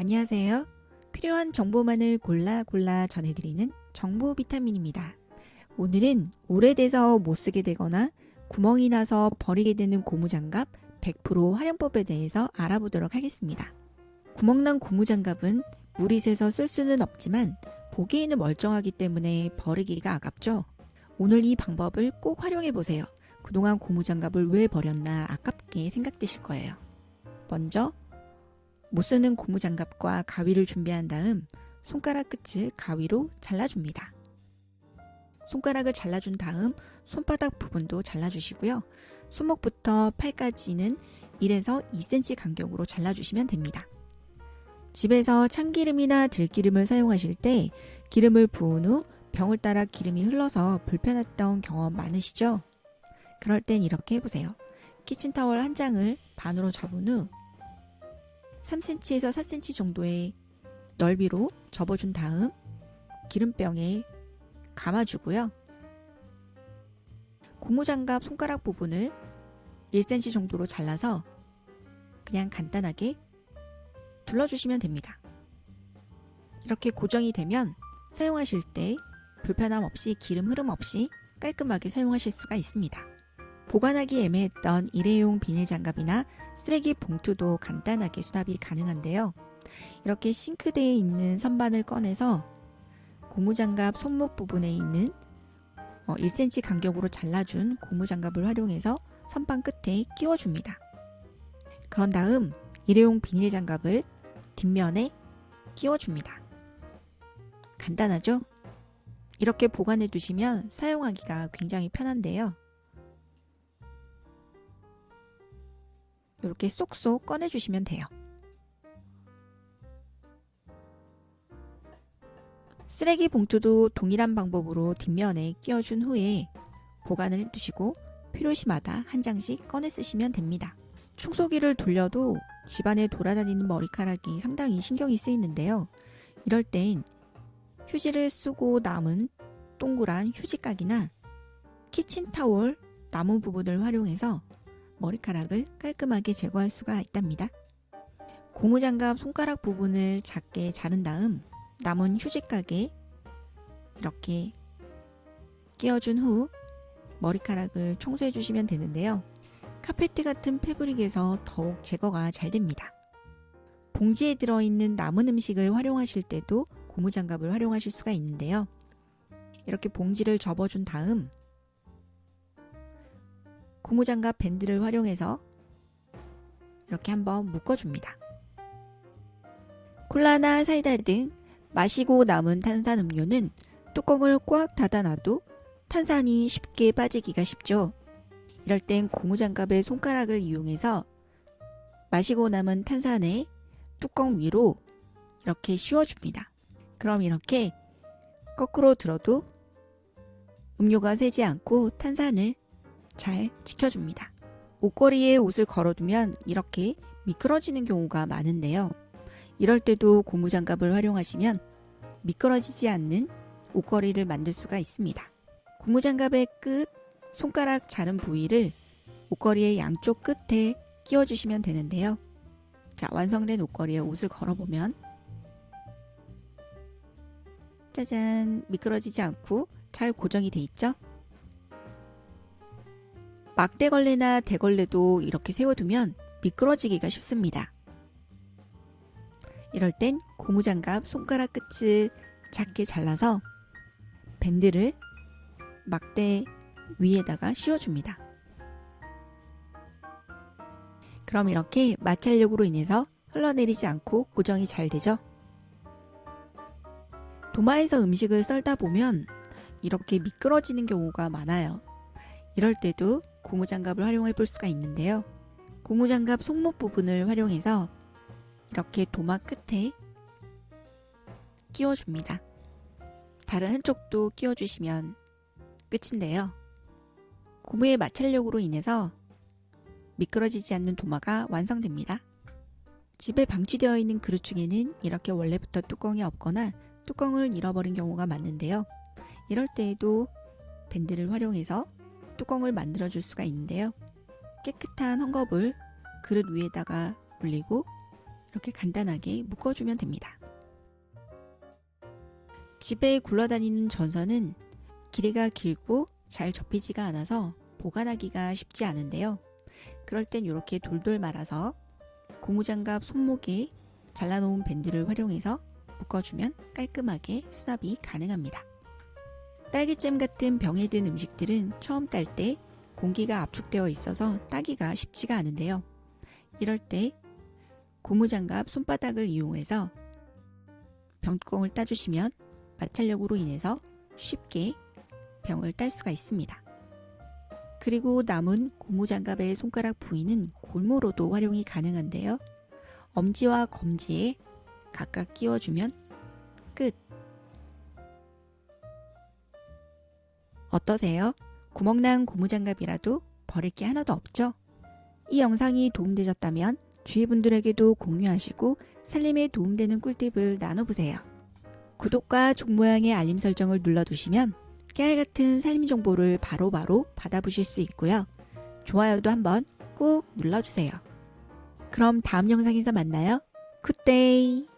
안녕하세요. 필요한 정보만을 골라 골라 전해드리는 정보 비타민입니다. 오늘은 오래돼서 못 쓰게 되거나 구멍이 나서 버리게 되는 고무장갑 100% 활용법에 대해서 알아보도록 하겠습니다. 구멍난 고무장갑은 물이 새서 쓸 수는 없지만 보기에는 멀쩡하기 때문에 버리기가 아깝죠. 오늘 이 방법을 꼭 활용해 보세요. 그동안 고무장갑을 왜 버렸나 아깝게 생각되실 거예요. 먼저 못 쓰는 고무장갑과 가위를 준비한 다음 손가락 끝을 가위로 잘라줍니다. 손가락을 잘라준 다음 손바닥 부분도 잘라주시고요. 손목부터 팔까지는 1에서 2cm 간격으로 잘라주시면 됩니다. 집에서 참기름이나 들기름을 사용하실 때 기름을 부은 후 병을 따라 기름이 흘러서 불편했던 경험 많으시죠? 그럴 땐 이렇게 해보세요. 키친타월 한 장을 반으로 접은 후 3cm에서 4cm 정도의 넓이로 접어준 다음 기름병에 감아주고요. 고무장갑 손가락 부분을 1cm 정도로 잘라서 그냥 간단하게 둘러주시면 됩니다. 이렇게 고정이 되면 사용하실 때 불편함 없이 기름 흐름 없이 깔끔하게 사용하실 수가 있습니다. 보관하기 애매했던 일회용 비닐 장갑이나 쓰레기 봉투도 간단하게 수납이 가능한데요. 이렇게 싱크대에 있는 선반을 꺼내서 고무장갑 손목 부분에 있는 1cm 간격으로 잘라준 고무장갑을 활용해서 선반 끝에 끼워줍니다. 그런 다음 일회용 비닐 장갑을 뒷면에 끼워줍니다. 간단하죠? 이렇게 보관해 두시면 사용하기가 굉장히 편한데요. 이렇게 쏙쏙 꺼내 주시면 돼요. 쓰레기 봉투도 동일한 방법으로 뒷면에 끼워준 후에 보관을 해두시고 필요시마다 한 장씩 꺼내 쓰시면 됩니다. 청소기를 돌려도 집안에 돌아다니는 머리카락이 상당히 신경이 쓰이는데요. 이럴 땐 휴지를 쓰고 남은 동그란 휴지각이나 키친타월 나무 부분을 활용해서 머리카락을 깔끔하게 제거할 수가 있답니다. 고무장갑 손가락 부분을 작게 자른 다음 남은 휴지각에 이렇게 끼워준 후 머리카락을 청소해 주시면 되는데요. 카페트 같은 패브릭에서 더욱 제거가 잘 됩니다. 봉지에 들어있는 남은 음식을 활용하실 때도 고무장갑을 활용하실 수가 있는데요. 이렇게 봉지를 접어준 다음 고무장갑 밴드를 활용해서 이렇게 한번 묶어줍니다. 콜라나 사이다 등 마시고 남은 탄산음료는 뚜껑을 꽉 닫아놔도 탄산이 쉽게 빠지기가 쉽죠. 이럴 땐 고무장갑의 손가락을 이용해서 마시고 남은 탄산에 뚜껑 위로 이렇게 씌워줍니다. 그럼 이렇게 거꾸로 들어도 음료가 새지 않고 탄산을 잘 지켜줍니다. 옷걸이에 옷을 걸어두면 이렇게 미끄러지는 경우가 많은데요. 이럴 때도 고무장갑을 활용하시면 미끄러지지 않는 옷걸이를 만들 수가 있습니다. 고무장갑의 끝, 손가락 자른 부위를 옷걸이의 양쪽 끝에 끼워주시면 되는데요. 자, 완성된 옷걸이에 옷을 걸어보면 짜잔, 미끄러지지 않고 잘 고정이 돼 있죠? 막대걸레나 대걸레도 이렇게 세워두면 미끄러지기가 쉽습니다. 이럴 땐 고무장갑 손가락 끝을 작게 잘라서 밴드를 막대 위에다가 씌워줍니다. 그럼 이렇게 마찰력으로 인해서 흘러내리지 않고 고정이 잘 되죠? 도마에서 음식을 썰다 보면 이렇게 미끄러지는 경우가 많아요. 이럴 때도 고무장갑을 활용해 볼 수가 있는데요. 고무장갑 손목 부분을 활용해서 이렇게 도마 끝에 끼워줍니다. 다른 한쪽도 끼워주시면 끝인데요. 고무의 마찰력으로 인해서 미끄러지지 않는 도마가 완성됩니다. 집에 방치되어 있는 그릇 중에는 이렇게 원래부터 뚜껑이 없거나 뚜껑을 잃어버린 경우가 많은데요. 이럴 때에도 밴드를 활용해서 뚜껑을 만들어 줄 수가 있는데요. 깨끗한 헝겊을 그릇 위에다가 올리고 이렇게 간단하게 묶어주면 됩니다. 집에 굴러다니는 전선은 길이가 길고 잘 접히지가 않아서 보관하기가 쉽지 않은데요. 그럴 땐 이렇게 돌돌 말아서 고무장갑 손목에 잘라놓은 밴드를 활용해서 묶어주면 깔끔하게 수납이 가능합니다. 딸기잼 같은 병에 든 음식들은 처음 딸 때 공기가 압축되어 있어서 따기가 쉽지가 않은데요. 이럴 때 고무장갑 손바닥을 이용해서 병뚜껑을 따주시면 마찰력으로 인해서 쉽게 병을 딸 수가 있습니다. 그리고 남은 고무장갑의 손가락 부위는 골무로도 활용이 가능한데요. 엄지와 검지에 각각 끼워주면 끝. 어떠세요? 구멍난 고무장갑이라도 버릴 게 하나도 없죠? 이 영상이 도움되셨다면 주위 분들에게도 공유하시고 살림에 도움되는 꿀팁을 나눠보세요. 구독과 종 모양의 알림 설정을 눌러두시면 깨알 같은 살림 정보를 바로바로 받아보실 수 있고요. 좋아요도 한번 꾹 눌러주세요. 그럼 다음 영상에서 만나요. 굿데이!